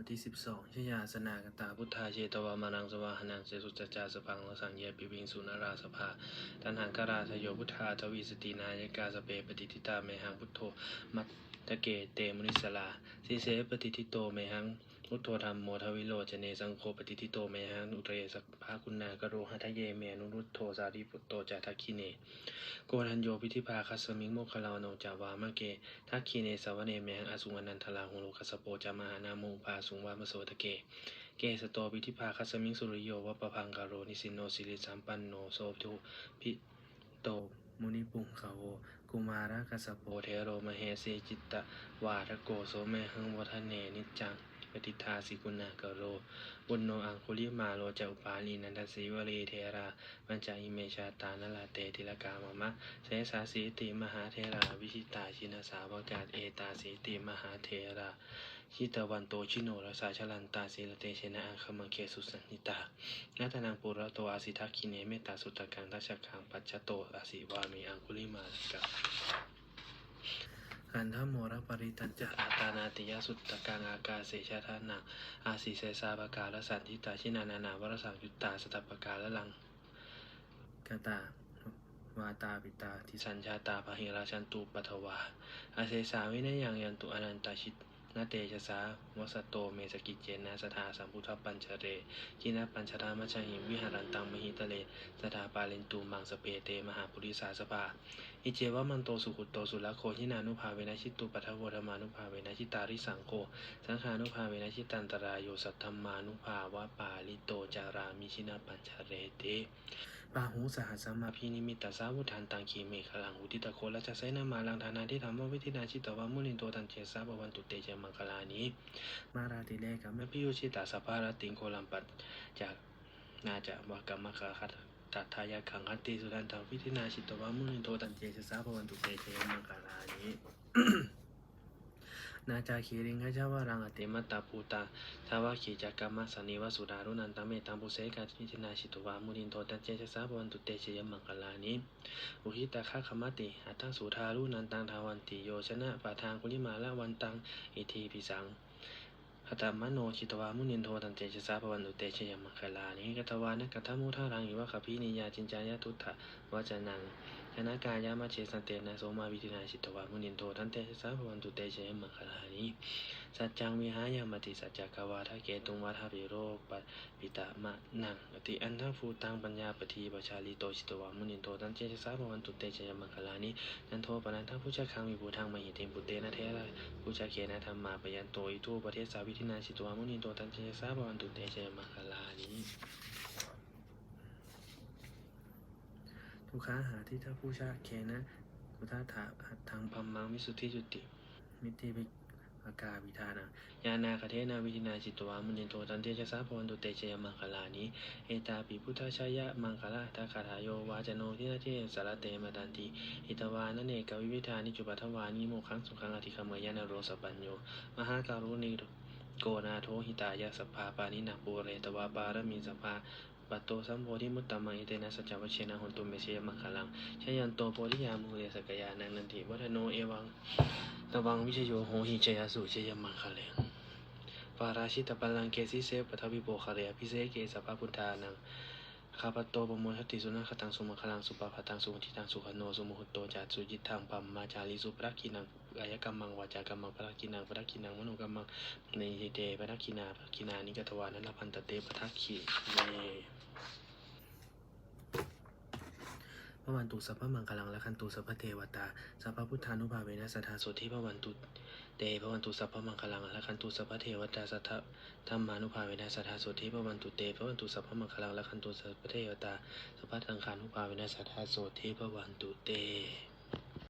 วันที่ 12ชยาสนากตาพุทธาเชตวามานังสวาหนังเสสุจจาสพังวสังเยปิวิงสุนาราสภาตันหังกราชโยพุทธาทวีสตินายกาสเปปฏิทิตาเมหังพุทโธมัตตะเกเตมุนิสลาสิเสปฏิทิโตเมหัง พุทโธธรรมโมทวิโลจเนสังโฆปฏิทิโตเมหังอุเรสัพพาคุณนากโรหัทะเยเมนุรุตโธสารีปุตโตจาทักขิเน โกรันโยพิธิภาคัสมิงโมคคลาโนจาวามะเกทักคีเนสวเนเมหังอสุวนันทลาหุโลคัสโปจามหานาโมปาสุงวามโสตะเก เกสโตพิธิภาคัสมิงสุริโยวัปปพังกาโรนิสินโนสิริสัมปันโนโสทุพิโตมุนิปุงขาวกุมารกัสโปเทโรมเหสีจิตตวาทโกโสเมหังวัฒเนนิจัง ปฏิทาสิกุณากโร บุญโนอังคุลิมาโลเจอุปาลีนันทสีวลีเทราปัญจอิเมชาตานลาเตติลกามะมะเสสาสีติมหาเทราวิชิตาชินาสาวกาศเอตาสีติมหาเทราชิตวันโตชิโนรสาชลันตาสีลเตเชนะอังคมังเคสุสันนิตานาตนังปุระโตอาสิทักขิเนเมตตาสุตตะกังทัชชะคังปัจจโตอาสิวามีอังคุลิมาลกะ ขันธโมระปริตัญจะอาตานาติยสุตตะกังอากาเสชาทานังอาสิเสสาปกาลสันทิตาชินานานาวรสังยุตตาสตัปปกาละลังกตาวาตาปิตาทิสัญชาตาพหิราชันตุปัทวาอาเสสาวินยังยันตุอนันตชิตนาเตชะสาวสโตเมสกิจเจนะสถาสัมพุทธปัญชเรกินะปัญชรามัชหิมวิหารันตังมหิตะเลสถาปาเลนตูมังสเปเต มหาปุริสาสภาอิเจวะมันโตสุขุตโตสุลโคหินานุภาเวนะชิตตุปัทวธรรมานุภาเวนะชิตาริสังโฆสังขานุภาเวนะชิตันตรายโยสัทธรรมานุภาวะปาลิโตจารามิชินาปัญชเรเตปาหูสหัสมาพีนิมิตตสาวุทานตังคีเมฆลังอุติตะโคละจะไสนามาลังธานาที่ธรรมวิธินาชิตวามุนินโตตันเจสาบวันตุเตเจมังคลานิมาราติเลกัมมพิโยชิตาสภารติงโคลัมปัจจากนาจะวากรรมคาคัต ตัทายาขังคันติสุทันตังวิธินาชิตวามุนินโตตันเจสาบวันตุเตเจมังคลานินาจาคีริงขจาวารังอติมัตตาภูตาทาวาขีจักรรมสนิวสุดารุนันตเมตังปุเสกัจินาชิตวามุนินโตตันเจชะสาบวันตุเตชยมังคลานิอุหิตาคาคมติอัตตังสุทารุนันตังทาวันติโยชนะปะทางกุลิมาละวันตังอิทีปิสัง หตมโนชิตวามุนินโทตันเจชะสาปวันตุเตชยมังคลานิกัตวานะกัตมุทารังอิวะขพีนิยาจินจายะทุตถะวจนัง นะกายามาเชสันเตนะโสมาวิธินาชิตวามุนินโทตันเตชะสาบวันตุเตชยมังคลานิสัจจังวิหายามติสัจจกวาทะเกตุงวัฏปิโรปะปิตามะนังอติอันทังฟูตังปัญญาปทีปชาลีโตชิตวามุนินโตตันเจชะสาภวันตุเตชยมังคลานินันโทปนันทังผู้จักขังวิบูทังมหิติปุเตนะเทระผู้จักเขนะธรรมาปยันโตอิทูประเทศสาวิธินาชิตวามุนินโตตันเจชะสาภวันตุเตชยมังคลานิ ทุกขาหาที่ถ้าผู้ชาเคนะกุทาถาหัตถังพัมมังวิสุทธิจุติ มิติวิอากาวิธานังยานาคเทนาวิธินาจิตวามุนินโตตันเตชะสาพวันตุเตชยมังคลานิเอตาปิพุทธชายะมังคลาตาคาถาโยวาจโนทินาเจสารเตมตันติอิตวานเนกวิวิธานิจุปัทวานิโมขังสุขังอธิคมยานโรสปัญโยมหาการุณิโกนาโทหิตายะสภาปานินาปูเรตวาปารมีสภา ปัตโตสัมโพธิมุตตมังอิเตนะสัจจวัชเชนะหนตุเมเชยมังคลังชยันโตโพธิยามุเรสกยานันนันติวัฒโนเอวังตวังวิชโยโหหิเจยสุเจยมังคะเลงปาราชิตปัลลังเกสิเสปทวิโปคะเรพิเศษเกสัพพพุทธานังข้าพโตปโมทัตติสุนัขตังสุมังคลังสุปปะตังสุทิตังสุขโนสุมุหุโตจัตสุจิตังปัมมาจาริสุปรักขินัง กายกรรมังวาจากรรมังปรักขินังปรักขินังมโนกรรมังในเตปรักขินาปรักขินานิกตวานันลพันตเตปทักขิเยพระวันตุสัพพมังคลังและคันตุสัพพเทวตาสัพพพุทธานุภาเวนะสัทธาโสธิพระวันตุเตพระวันตุสัพพมังคลังและคันตุสัพพเทวตาสัทธธรรมานุภาเวนะสัทธาโสธิพระวันตุเตพระวันตุสัพพมังคลังและคันตุสัพพเทวตาสัพพทังคานุภาเวนะสัทธาโสธิพระวันตุเต